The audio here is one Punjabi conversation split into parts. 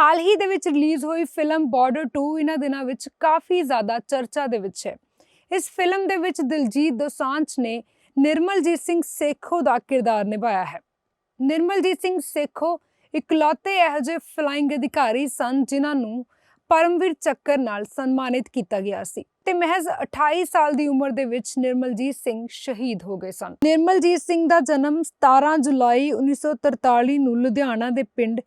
ਹਾਲ ਹੀ ਦੇ ਵਿੱਚ ਰਿਲੀਜ਼ ਹੋਈ ਫਿਲਮ ਬਾਰਡਰ 2 ਇਹਨਾਂ ਦਿਨਾਂ ਵਿੱਚ ਕਾਫੀ ਜ਼ਿਆਦਾ ਚਰਚਾ ਦੇ ਵਿੱਚ ਹੈ। ਇਸ ਫਿਲਮ ਦੇ ਵਿੱਚ ਦਿਲਜੀਤ ਦੋਸਾਂਝ ਨੇ ਨਿਰਮਲਜੀਤ ਸਿੰਘ ਸੇਖੋ ਦਾ ਕਿਰਦਾਰ ਨਿਭਾਇਆ ਹੈ। ਨਿਰਮਲਜੀਤ ਸਿੰਘ ਸੇਖੋ ਇਕਲੌਤੇ ਇਹੋ ਜਿਹੇ ਫਲਾਈਂਗ ਅਧਿਕਾਰੀ ਸਨ ਜਿਨ੍ਹਾਂ ਨੂੰ ਪਰਮਵੀਰ ਚੱਕਰ ਨਾਲ ਸਨਮਾਨਿਤ ਕੀਤਾ ਗਿਆ ਸੀ ਤੇ ਮਹਿਜ਼ 28 ਸਾਲ ਦੀ ਉਮਰ ਦੇ ਵਿੱਚ ਨਿਰਮਲਜੀਤ ਸਿੰਘ ਸ਼ਹੀਦ ਹੋ ਗਏ ਸਨ। ਨਿਰਮਲਜੀਤ ਸਿੰਘ ਦਾ ਜਨਮ 17 ਜੁਲਾਈ 1943 ਨੂੰ ਲੁਧਿਆਣਾ ਦੇ ਪਿੰਡ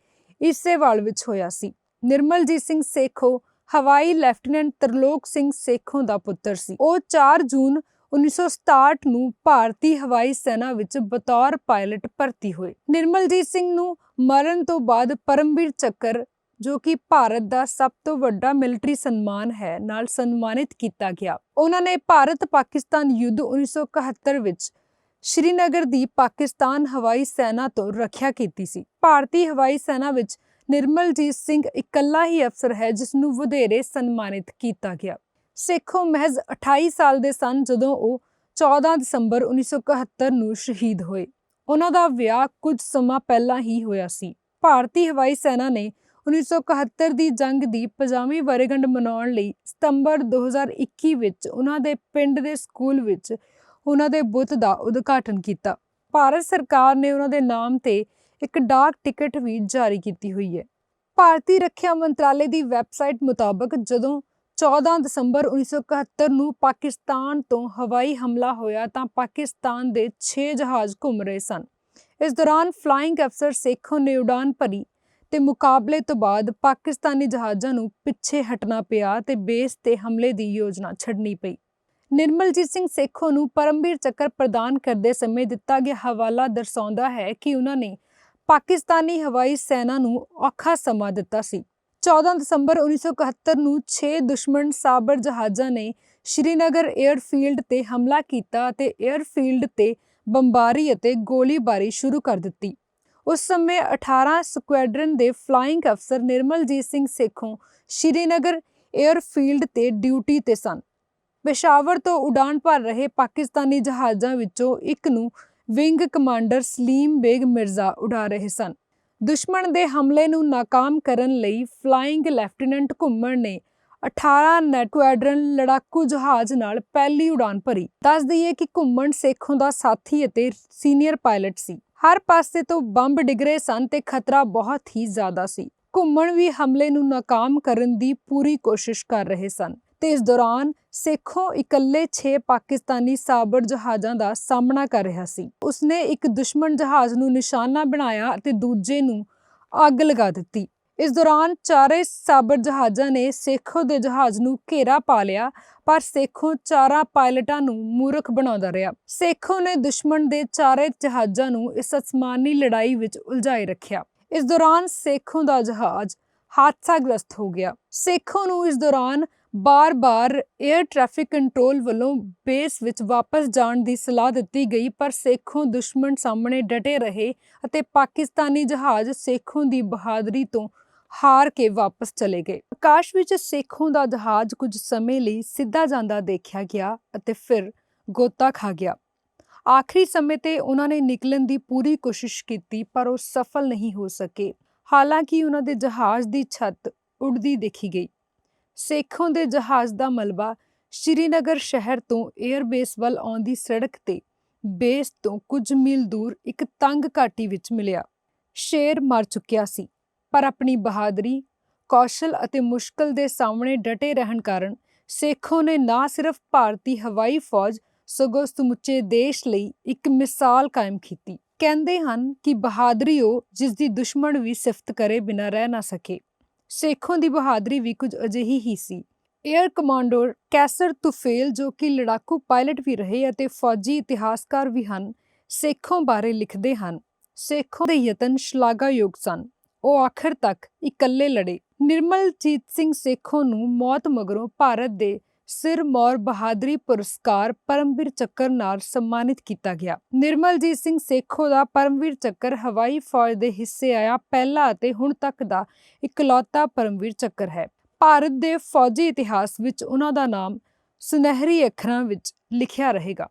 ਈਸੇਵਾਲ ਵਿੱਚ ਹੋਇਆ ਸੀ। ਨਿਰਮਲਜੀਤ ਸਿੰਘ ਸੇਖੋ, ਹਵਾਈ ਲੈਫਟੀਨੈਂਟ ਤਰਲੋਕ ਸਿੰਘ ਸੇਖੋਂ ਦਾ ਪੁੱਤਰ ਸੀ। ਉਹ 4 ਜੂਨ 1967 ਨੂੰ ਭਾਰਤੀ ਹਵਾਈ ਸੈਨਾ ਵਿੱਚ ਬਤੌਰ ਪਾਇਲਟ ਭਰਤੀ ਹੋਏ। ਨਿਰਮਲਜੀਤ ਸਿੰਘ ਨੂੰ ਮਰਨ ਤੋਂ ਬਾਅਦ ਪਰਮਵੀਰ ਚੱਕਰ, ਜੋ ਕਿ ਭਾਰਤ ਦਾ ਸਭ ਤੋਂ ਵੱਡਾ ਮਿਲਟਰੀ ਸਨਮਾਨ ਹੈ, ਨਾਲ ਸਨਮਾਨਿਤ ਕੀਤਾ ਗਿਆ। ਉਹਨਾਂ ਨੇ ਭਾਰਤ ਪਾਕਿਸਤਾਨ ਯੁੱਧ 1971 ਵਿੱਚ ਸ਼੍ਰੀਨਗਰ ਦੀ ਪਾਕਿਸਤਾਨ ਹਵਾਈ ਸੈਨਾ ਤੋਂ ਰੱਖਿਆ ਕੀਤੀ ਸੀ। ਭਾਰਤੀ ਹਵਾਈ ਸੈਨਾ ਵਿੱਚ ਨਿਰਮਲਜੀਤ ਸਿੰਘ ਇਕੱਲਾ ਹੀ ਅਫਸਰ ਹੈ ਜਿਸ ਨੂੰ ਵਧੇਰੇ ਸਨਮਾਨਿਤ ਕੀਤਾ ਗਿਆ। ਸੇਖੋਂ ਮਹਿਜ਼ 28 ਸਾਲ ਦੇ ਸਨ ਜਦੋਂ ਉਹ 14 ਦਸੰਬਰ 1971 ਨੂੰ ਸ਼ਹੀਦ ਹੋਏ। ਉਹਨਾਂ ਦਾ ਵਿਆਹ ਕੁਝ ਸਮਾਂ ਪਹਿਲਾਂ ਹੀ ਹੋਇਆ ਸੀ। ਭਾਰਤੀ ਹਵਾਈ ਸੈਨਾ ਨੇ 1971 ਦੀ ਜੰਗ ਦੀ 50ਵੀਂ ਵਰ੍ਹੇਗੰਢ ਮਨਾਉਣ ਲਈ ਸਤੰਬਰ 2021 ਵਿੱਚ ਉਹਨਾਂ ਦੇ ਪਿੰਡ ਦੇ ਸਕੂਲ ਵਿੱਚ ਉਹਨਾਂ ਦੇ ਬੁੱਤ ਦਾ ਉਦਘਾਟਨ ਕੀਤਾ। ਭਾਰਤ ਸਰਕਾਰ ਨੇ ਉਹਨਾਂ ਦੇ ਨਾਮ ਤੇ ਇੱਕ ਡਾਕ ਟਿਕਟ ਵੀ ਜਾਰੀ ਕੀਤੀ ਹੋਈ ਹੈ। ਭਾਰਤੀ ਰੱਖਿਆ ਮੰਤਰਾਲੇ ਦੀ ਵੈਬਸਾਈਟ ਮੁਤਾਬਕ ਜਦੋਂ 14 ਦਸੰਬਰ 1971 ਨੂੰ ਪਾਕਿਸਤਾਨ ਤੋਂ ਹਵਾਈ ਹਮਲਾ ਹੋਇਆ ਤਾਂ ਪਾਕਿਸਤਾਨ ਦੇ 6 ਜਹਾਜ਼ ਘੁੰਮ ਰਹੇ ਸਨ। ਇਸ ਦੌਰਾਨ ਫਲਾਈਂਗ ਅਫਸਰ ਸੇਖੋਂ ਨੇ ਉਡਾਨ ਭਰੀ ਤੇ ਮੁਕਾਬਲੇ ਤੋਂ ਬਾਅਦ ਪਾਕਿਸਤਾਨੀ ਜਹਾਜ਼ਾਂ ਨੂੰ ਪਿੱਛੇ ਹਟਣਾ ਪਿਆ ਤੇ ਬੇਸ ਤੇ ਹਮਲੇ ਦੀ ਯੋਜਨਾ ਛੱਡਣੀ ਪਈ। ਨਿਰਮਲਜੀਤ ਸਿੰਘ ਸੇਖੋ ਨੂੰ ਪਰਮਵੀਰ ਚੱਕਰ ਪ੍ਰਦਾਨ ਕਰਦੇ ਸਮੇਂ ਦਿੱਤਾ ਗਿਆ ਹਵਾਲਾ ਦਰਸਾਉਂਦਾ ਹੈ ਕਿ ਉਹਨਾਂ ਨੇ ਪਾਕਿਸਤਾਨੀ ਹਵਾਈ ਸੈਨਾ ਨੂੰ ਔਖਾ ਸਮਾਂ ਦਿੱਤਾ ਸੀ। 14 ਦਸੰਬਰ 1971 ਨੂੰ 6 ਦੁਸ਼ਮਣ ਸਾਬਰ ਜਹਾਜ਼ਾਂ ਨੇ ਸ਼੍ਰੀਨਗਰ 에ਅਰਫੀਲਡ ਤੇ ਹਮਲਾ ਕੀਤਾ ਅਤੇ 에ਅਰਫੀਲਡ ਤੇ ਬੰਬਾਰੀ ਅਤੇ ਗੋਲੀਬਾਰੀ ਸ਼ੁਰੂ ਕਰ ਦਿੱਤੀ। ਉਸ ਸਮੇਂ 18 ਸਕੁਐਡਰਨ ਦੇ ਫਲਾਈਂਗ ਅਫਸਰ ਨਿਰਮਲਜੀਤ ਸਿੰਘ ਸੇਖੋਂ ਸ਼੍ਰੀਨਗਰ 에ਅਰਫੀਲਡ ਤੇ ਡਿਊਟੀ ਤੇ ਸਨ। ਪੇਸ਼ਾਵਰ ਤੋਂ ਉਡਾਨ ਭਰ ਰਹੇ ਪਾਕਿਸਤਾਨੀ ਜਹਾਜ਼ਾਂ ਵਿੱਚੋਂ ਇੱਕ ਨੂੰ ਵਿੰਗ ਕਮਾਂਡਰ ਸਲੀਮ ਬੇਗ ਮਿਰਜ਼ਾ ਉਡਾ ਰਹੇ ਸਨ। ਦੁਸ਼ਮਣ ਦੇ ਹਮਲੇ ਨੂੰ ਨਾਕਾਮ ਕਰਨ ਲਈ ਫਲਾਈਂਗ ਲੈਫਟੀਨੈਂਟ ਘੁੰਮਣ ਨੇ 18 ਨੈਟਕੁਐਡਰਨ ਲੜਾਕੂ ਜਹਾਜ਼ ਨਾਲ ਪਹਿਲੀ ਉਡਾਨ ਭਰੀ। ਦੱਸ ਦਈਏ ਕਿ ਘੁੰਮਣ ਸੇਖੋਂ ਦਾ ਸਾਥੀ ਅਤੇ ਸੀਨੀਅਰ ਪਾਇਲਟ ਸੀ। ਹਰ ਪਾਸੇ ਤੋਂ ਬੰਬ ਡਿੱਗ ਰਹੇ ਸਨ ਤੇ ਖਤਰਾ ਬਹੁਤ ਹੀ ਜ਼ਿਆਦਾ ਸੀ। ਘੁੰਮਣ ਵੀ ਹਮਲੇ ਨੂੰ ਨਾਕਾਮ ਕਰਨ ਦੀ ਪੂਰੀ ਕੋਸ਼ਿਸ਼ ਕਰ ਰਹੇ ਸਨ। ਤੇ ਇਸ ਦੌਰਾਨ ਸੇਖੋਂ ਇਕੱਲੇ 6 ਪਾਕਿਸਤਾਨੀ ਸਾਬਰ ਜਹਾਜ਼ਾਂ ਦਾ ਸਾਹਮਣਾ ਕਰ ਰਿਹਾ ਸੀ। ਉਸਨੇ ਇੱਕ ਦੁਸ਼ਮਣ ਜਹਾਜ਼ ਨੂੰ ਨਿਸ਼ਾਨਾ ਬਣਾਇਆ ਅਤੇ ਦੂਜੇ ਨੂੰ ਅੱਗ ਲਗਾ ਦਿੱਤੀ। ਇਸ ਦੌਰਾਨ ਚਾਰੇ ਸਾਬਰ ਜਹਾਜ਼ਾਂ ਨੇ ਸੇਖੋਂ ਦੇ ਜਹਾਜ਼ ਨੂੰ ਘੇਰਾ ਪਾ ਲਿਆ, ਪਰ ਸੇਖੋਂ ਚਾਰਾਂ ਪਾਇਲਟਾਂ ਨੂੰ ਮੂਰਖ ਬਣਾਉਂਦਾ ਰਿਹਾ। ਸੇਖੋਂ ਨੇ ਦੁਸ਼ਮਣ ਦੇ ਚਾਰੇ ਜਹਾਜ਼ਾਂ ਨੂੰ ਇਸ ਅਸਮਾਨੀ ਲੜਾਈ ਵਿੱਚ ਉਲਝਾਈ ਰੱਖਿਆ। ਇਸ ਦੌਰਾਨ ਸੇਖੋਂ ਦਾ ਜਹਾਜ਼ ਹਾਦਸਾਗ੍ਰਸਤ ਹੋ ਗਿਆ। ਸੇਖੋਂ ਨੂੰ ਇਸ ਦੌਰਾਨ ਬਾਰ-ਬਾਰ 에ਅਰ ਟ੍ਰੈਫਿਕ ਕੰਟਰੋਲ ਵੱਲੋਂ ਬੇਸ ਵਿੱਚ ਵਾਪਸ ਜਾਣ ਦੀ ਸਲਾਹ ਦਿੱਤੀ ਗਈ, ਪਰ ਸੇਖੋਂ ਦੁਸ਼ਮਣ ਸਾਹਮਣੇ ਡਟੇ ਰਹੇ ਅਤੇ ਪਾਕਿਸਤਾਨੀ ਜਹਾਜ਼ ਸੇਖੋਂ ਦੀ ਬਹਾਦਰੀ ਤੋਂ ਹਾਰ ਕੇ ਵਾਪਸ ਚਲੇ ਗਏ। ਆਕਾਸ਼ ਵਿੱਚ ਸੇਖੋਂ ਦਾ ਜਹਾਜ਼ ਕੁਝ ਸਮੇਂ ਲਈ ਸਿੱਧਾ ਜਾਂਦਾ ਦੇਖਿਆ ਗਿਆ ਅਤੇ ਫਿਰ ਗੋਤਾ ਖਾ ਗਿਆ। ਆਖਰੀ ਸਮੇਂ ਤੇ ਉਹਨਾਂ ਨੇ ਨਿਕਲਣ ਦੀ ਪੂਰੀ ਕੋਸ਼ਿਸ਼ ਕੀਤੀ, ਪਰ ਉਹ ਸਫਲ ਨਹੀਂ ਹੋ ਸਕੇ। ਹਾਲਾਂਕਿ ਉਹਨਾਂ ਦੇ ਜਹਾਜ਼ ਦੀ ਛੱਤ ਉੱਡਦੀ ਦੇਖੀ ਗਈ। ਸੇਖੋਂ ਦੇ ਜਹਾਜ਼ ਦਾ ਮਲਬਾ ਸ਼੍ਰੀਨਗਰ ਸ਼ਹਿਰ ਤੋਂ 에ਅਰਬੇਸ ਵੱਲ ਆਉਂਦੀ ਸੜਕ ਤੇ ਬੇਸ ਤੋਂ ਕੁਝ ਮੀਲ ਦੂਰ ਇੱਕ ਤੰਗ ਘਾਟੀ ਵਿੱਚ ਮਿਲਿਆ। ਸ਼ੇਰ ਮਰ ਚੁੱਕਿਆ ਸੀ, ਪਰ ਆਪਣੀ ਬਹਾਦਰੀ, ਕੌਸ਼ਲ ਅਤੇ ਮੁਸ਼ਕਲ ਦੇ ਸਾਹਮਣੇ ਡਟੇ ਰਹਿਣ ਕਾਰਨ ਸੇਖੋਂ ਨੇ ਨਾ ਸਿਰਫ ਭਾਰਤੀ ਹਵਾਈ ਫੌਜ ਸਗੋਂ ਸਮੁੱਚੇ ਦੇਸ਼ ਲਈ ਇੱਕ ਮਿਸਾਲ ਕਾਇਮ ਕੀਤੀ। ਕਹਿੰਦੇ ਹਨ ਕਿ ਬਹਾਦਰੀ ਉਹ ਜਿਸ ਦੀ ਦੁਸ਼ਮਣ ਵੀ ਸਿਫਤ ਕਰੇ ਬਿਨਾਂ ਰਹਿ ਨਾ ਸਕੇ। ਸੇਖੋਂ ਦੀ ਬਹਾਦਰੀ ਵੀ ਕੁਝ ਅਜਿਹੀ ਹੀ ਸੀ। 에ਅਰ ਕਮਾਂਡਰ ਕੈਸਰ ਤੁਫੇਲ ਜੋ ਕਿ ਲੜਾਕੂ ਪਾਇਲਟ ਵੀ ਰਹੇ ਅਤੇ ਫੌਜੀ ਇਤਿਹਾਸਕਾਰ ਵੀ ਹਨ, ਸੇਖੋਂ ਬਾਰੇ ਲਿਖਦੇ ਹਨ। ਸੇਖੋਂ ਦੇ ਯਤਨ ਸ਼ਲਾਘਾਯੋਗ ਸਨ। ਉਹ ਆਖਰ ਤੱਕ ਇਕੱਲੇ ਲੜੇ। ਨਿਰਮਲਜੀਤ ਸਿੰਘ ਸੇਖੋਂ ਨੂੰ ਮੌਤ ਮਗਰੋਂ ਭਾਰਤ ਦੇ ਸਿਰਮੌਰ ਬਹਾਦਰੀ ਪੁਰਸਕਾਰ ਪਰਮਵੀਰ ਚੱਕਰ ਨਾਲ ਸਨਮਾਨਿਤ ਕੀਤਾ ਗਿਆ। ਨਿਰਮਲਜੀਤ ਸਿੰਘ ਸੇਖੋ ਦਾ ਪਰਮਵੀਰ ਚੱਕਰ ਹਵਾਈ ਫੌਜ ਦੇ ਹਿੱਸੇ ਆਇਆ ਪਹਿਲਾ ਅਤੇ ਹੁਣ ਤੱਕ ਦਾ ਇਕਲੌਤਾ ਪਰਮਵੀਰ ਚੱਕਰ ਹੈ। ਭਾਰਤ ਦੇ ਫੌਜੀ ਇਤਿਹਾਸ ਵਿੱਚ ਉਹਨਾਂ ਦਾ ਨਾਮ ਸੁਨਹਿਰੀ ਅੱਖਰਾਂ ਵਿੱਚ ਲਿਖਿਆ ਰਹੇਗਾ।